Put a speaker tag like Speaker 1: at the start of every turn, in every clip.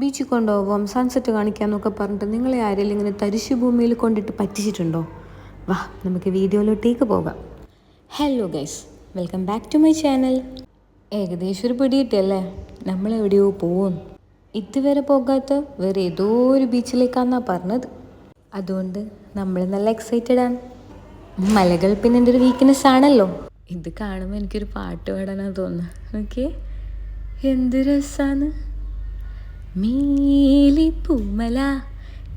Speaker 1: ബീച്ചിൽ കൊണ്ടുപോകാം സൺസെറ്റ് കാണിക്കാമെന്നൊക്കെ പറഞ്ഞിട്ട് നിങ്ങളെ ആരെങ്കിലും ഇങ്ങനെ തരിശു ഭൂമിയിൽ കൊണ്ടിട്ട് പറ്റിച്ചിട്ടുണ്ടോ? വാ നമുക്ക് വീഡിയോയിലോട്ടേക്ക് പോകാം. Hello guys welcome back to my channel ഏകദേശം ഒരു പിടിയിട്ടല്ലേ? നമ്മൾ എവിടെയോ പോവും. ഇതുവരെ പോകാത്ത വേറെ ഏതോ ഒരു ബീച്ചിലേക്കാന്നാ പറഞ്ഞത്. അതുകൊണ്ട് നമ്മൾ നല്ല എക്സൈറ്റഡ് ആണ്. മലകൾ പിന്നെ എന്റെ ഒരു വീക്ക്നെസ് ആണല്ലോ. ഇത് കാണുമ്പോൾ എനിക്കൊരു പാട്ട് പാടാനാണ് തോന്നുന്നത് ഓക്കെ എന്ത് രസാണ് മേലി പൂമല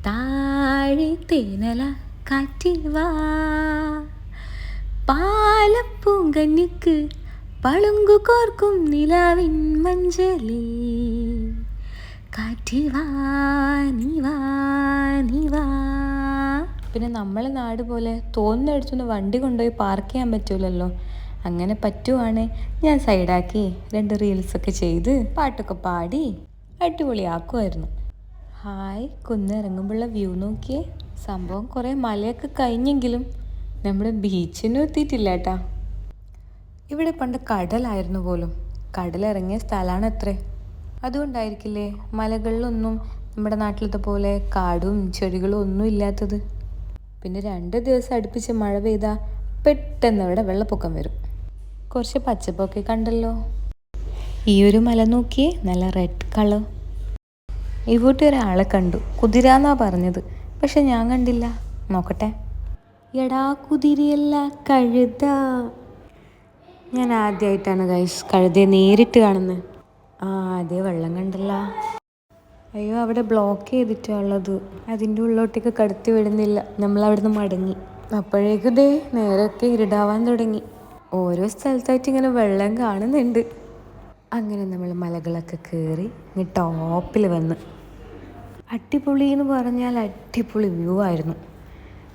Speaker 1: താഴെ തേനല കാറ്റിൽ വാ. പാലപ്പൂങ്കന്നിക്ക് പളുങ്കു കോർക്കും നിലാവിൻ മഞ്ചലി. കാറ്റിൽ വാ നീ വാ നീ വാ. പിന്നെ നമ്മളെ നാട് പോലെ തോന്നുന്നിടത്തുനിന്ന് വണ്ടി കൊണ്ടുപോയി പാർക്ക് ചെയ്യാൻ പറ്റൂലല്ലോ. അങ്ങനെ പറ്റുവാണ്. ഞാൻ സൈഡാക്കി രണ്ട് റീൽസൊക്കെ ചെയ്ത് പാട്ടൊക്കെ പാടി. അടിപൊളിയാക്കുമായിരുന്നു ഹായ് കുന്നിറങ്ങുമ്പോഴുള്ള വ്യൂ നോക്കിയേ. സംഭവം കുറേ മലയൊക്കെ കഴിഞ്ഞെങ്കിലും നമ്മൾ ബീച്ചിനും എത്തിയിട്ടില്ല കേട്ടാ. ഇവിടെ പണ്ട് കടലായിരുന്നു പോലും. കടലിറങ്ങിയ സ്ഥലമാണ് അത്രേ അതുകൊണ്ടായിരിക്കില്ലേ മലകളിലൊന്നും നമ്മുടെ നാട്ടിലത്തെ പോലെ കാടും ചെടികളും ഒന്നും ഇല്ലാത്തത്? പിന്നെ രണ്ട് ദിവസം അടുപ്പിച്ച് മഴ പെയ്താൽ പെട്ടെന്ന് ഇവിടെ വെള്ളപ്പൊക്കം വരും. കുറച്ച് പച്ചപ്പൊക്കെ കണ്ടല്ലോ. ഈ ഒരു മല നോക്കിയേ നല്ല റെഡ് കളർ ഇവിടെ ഒരാളെ കണ്ടു. കുതിരാന്നാ പറഞ്ഞത്. പക്ഷെ ഞാൻ കണ്ടില്ല. നോക്കട്ടെ. എടാ കുതിരയല്ല കഴുത. ഞാൻ ആദ്യമായിട്ടാണ് ഗൈസ് കഴുതയെ നേരിട്ട് കാണുന്നത് ആ അതേ വെള്ളം കണ്ടല്ല. അയ്യോ അവിടെ ബ്ലോക്ക് ചെയ്തിട്ടുള്ളത് അതിന്റെ ഉള്ളോട്ടേക്ക് കടത്തി വിടുന്നില്ല. നമ്മൾ അവിടുന്ന് മടങ്ങി. അപ്പോഴേക്കും ദേ നേരൊക്കെ ഇരുടാവാൻ തുടങ്ങി. ഓരോ സ്ഥലത്തായിട്ട് ഇങ്ങനെ വെള്ളം കാണുന്നുണ്ട്. അങ്ങനെ നമ്മൾ മലകളൊക്കെ കയറി ഇനി ടോപ്പിൽ വന്ന്. അടിപൊളി എന്ന് പറഞ്ഞാൽ അടിപൊളി വ്യൂ ആയിരുന്നു.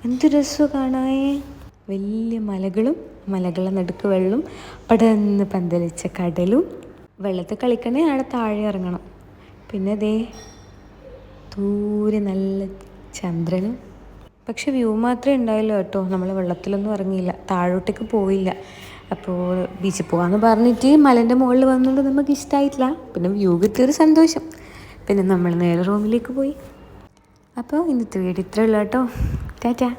Speaker 1: എന്ത് രസം കാണാനേ വലിയ മലകളും മലകളുടെ നടുക്ക് വെള്ളം പടന്ന് പന്തലിച്ച കടലും. വെള്ളത്തിൽ കളിക്കണേ അവിടെ താഴെ ഇറങ്ങണം. പിന്നെ ദേ ദൂരെ നല്ല ചന്ദ്രനും പക്ഷെ വ്യൂ മാത്രമേ ഉണ്ടായില്ല കേട്ടോ. നമ്മൾ വെള്ളത്തിലൊന്നും ഇറങ്ങിയില്ല. താഴോട്ടേക്ക് പോയില്ല. അപ്പോൾ ബീച്ചിൽ പോകാമെന്ന് പറഞ്ഞിട്ട് മലേന്റെ മുകളിൽ വന്നുകൊണ്ട് നമുക്ക് ഇഷ്ടമായിട്ടില്ല പിന്നെ വ്യൂ കിട്ടിയൊരു സന്തോഷം. പിന്നെ നമ്മൾ നേരെ റൂമിലേക്ക് പോയി. അപ്പോൾ ഇന്നത്തെ വീട് ഇത്രയുള്ളൂ കേട്ടോ. ടാറ്റാ.